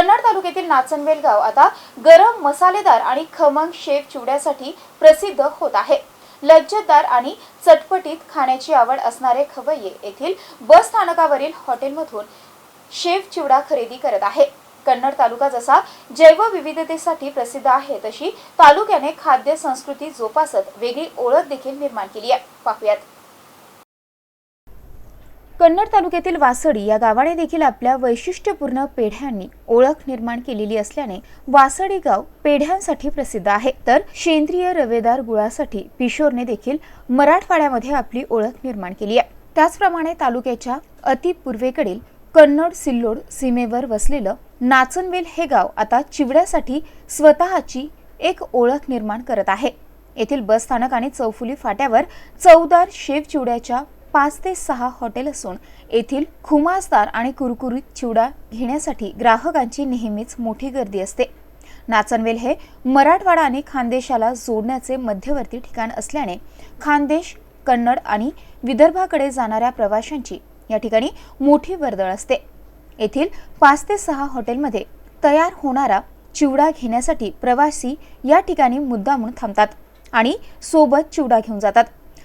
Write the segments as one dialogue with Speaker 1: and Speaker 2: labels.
Speaker 1: कन्नड तालुक्यातील नाचनवेल गाव आता गरम मसालेदार आणि खमंग शेव चिवड्यासाठी प्रसिद्ध होत आहे. लज्जतदार आणि चटपटीत खाण्याची आवड असणारे खवय्ये येथील बस स्थानकावरील हॉटेलमधून शेव चिवडा खरेदी करत आहे. कन्नड तालुका जसा जैवविविधतेसाठी प्रसिद्ध आहे तशी तालुक्याने खाद्य संस्कृती जोपासत वेगळी ओळख देखील निर्माण केली आहे. पाहुयात. कन्नड तालुक्यातील वासडी या गावाने देखील आपल्या वैशिष्ट्यपूर्ण पेढ्यांनी ओळख निर्माण केलेली असल्याने वासडी गाव पेढ्यांसाठी प्रसिद्ध आहे. तर सेंद्रिय रवेदार गुळासाठी पिशोरने देखील मराठवाड्यामध्ये आपली ओळख निर्माण केली आहे. त्याचप्रमाणे तालुक्याच्या अतिपूर्वेकडील कन्नड सिल्लोड सीमेवर वसलेलं नाचनवेल हे गाव आता चिवड्यासाठी स्वतःची एक ओळख निर्माण करत आहे. येथील बस स्थानक आणि चौफुली फाट्यावर चौदार शेव चिवड्याच्या पाच ते सहा हॉटेल असून येथील खुमासदार आणि कुरकुरीत चिवडा घेण्यासाठी ग्राहकांची नेहमीच मोठी गर्दी असते. नाचनवेल हे मराठवाडा आणि खानदेशाला जोडण्याचे मध्यवर्ती ठिकाण असल्याने खानदेश कन्नड आणि विदर्भाकडे जाणाऱ्या प्रवाशांची या ठिकाणी मोठी वर्दळ असते. येथील पाच ते सहा हॉटेलमध्ये तयार होणारा चिवडा घेण्यासाठी प्रवासी या ठिकाणी मुद्दामून थांबतात आणि सोबत चिवडा घेऊन जातात.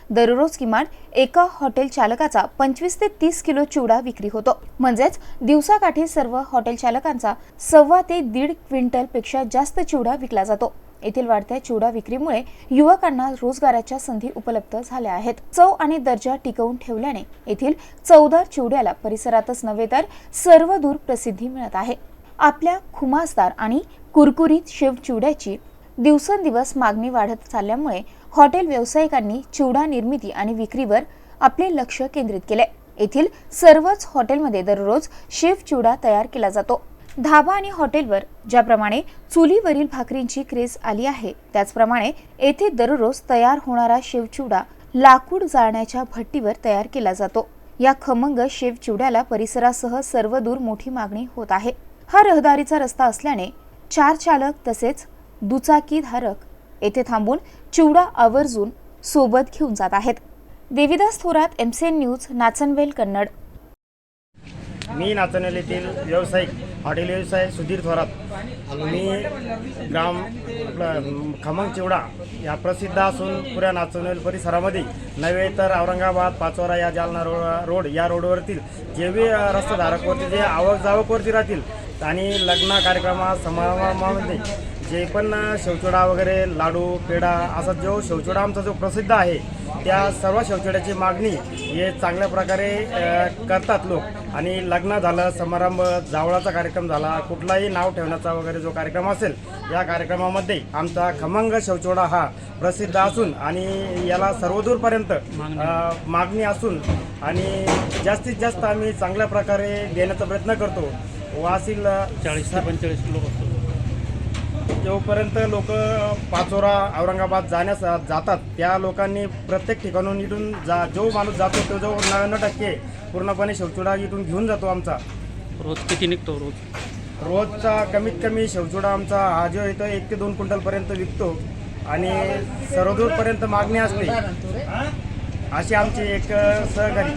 Speaker 1: दररोज किमान एका हॉटेल चालकाचा पंचवीस ते तीस किलो चिवडा विक्री होतो. म्हणजेच दिवसाकाठी सर्व हॉटेल चालकांचा सव्वा ते दीड क्विंटलपेक्षा जास्त चिवडा विकला जातो. येथील वाढत्या चिवडा विक्रीमुळे युवकांना रोजगाराच्या संधी उपलब्ध झाल्या आहेत. चव आणि दर्जा टिकवून ठेवल्याने येथील चवदार चिवड्याला परिसरातच नव्हे तर सर्व दूर प्रसिद्धी मिळत आहे. आपल्या खुमासदार आणि कुरकुरीत शेव चिवड्याची दिवसेंदिवस मागणी वाढत चालल्यामुळे हॉटेल व्यावसायिकांनी चिवडा निर्मिती आणि विक्रीवर आपले लक्ष केंद्रित केले. येथील सर्वच हॉटेलमध्ये दररोज शेफ चिवडा तयार केला जातो. धाबा आणि हॉटेलवर ज्याप्रमाणे चुलीवरील भाकरींची क्रेज आली आहे त्याचप्रमाणे येथे दररोज तयार होणारा शेवचिवडा लाकूड जाळण्याच्या भट्टीवर तयार केला जातो. या खमंग शेव चिवड्याला परिसरासह सर्वदूर मोठी मागणी होत आहे. हा रहदारीचा रस्ता असल्याने चार चालक तसेच दुचाकीधारक येथे थांबून चिवडा आवर्जून सोबत घेऊन जात आहेत. Devidas Thorat M C N news Nachanvel Kannad.
Speaker 2: मी नाचनवेल येथील व्यावसायिक हॉटेल व्यवसाय सुधीर थोरात. मी ग्राम आपलं खमंग चिवडा या प्रसिद्ध असून पुऱ्या नाचनवेल परिसरामध्ये नव्हे तर औरंगाबाद पाचोरा या जालना रो रोड या रोडवरतील जे बी अ, रस्तेधारकवरती जे आवक जावकवरती राहतील आणि लग्न कार्यक्रमा समारंभामध्ये जे पण शेवचोडा वगैरे लाडू पेढा असा जो शेवचोडा आमचा जो प्रसिद्ध आहे त्या सर्व शेवचोड्याची मागणी हे चांगल्या प्रकारे करतात लोक. आणि लग्न झालं समारंभ जावळाचा कार्यक्रम झाला कुठलाही नाव ठेवण्याचा वगैरे जो कार्यक्रम असेल या कार्यक्रमामध्ये आमचा खमंग शेवचोडा हा प्रसिद्ध असून आणि याला सर्वदूरपर्यंत मागणी असून आणि जास्तीत जास्त आम्ही चांगल्या प्रकारे देण्याचा प्रयत्न करतो. वासील
Speaker 3: चाळीस ते पंचेचाळीस किलो असतो.
Speaker 2: जोपर्यंत लोक पाचोरा औरंगाबाद जाण्यास जातात त्या लोकांनी प्रत्येक ठिकाणून इथून जा जो माणूस जातो तो जो नव्याण्णव टक्के पूर्णपणे शेवचुडा इथून घेऊन जातो आमचा.
Speaker 3: रोज किती निघतो रोज?
Speaker 2: रोजचा कमीत कमी शेवचुडा आमचा हा जो येतो एक ते दोन क्विंटलपर्यंत विकतो आणि सर्वदूरपर्यंत मागणी असते. अशी आमची एक सहकारी.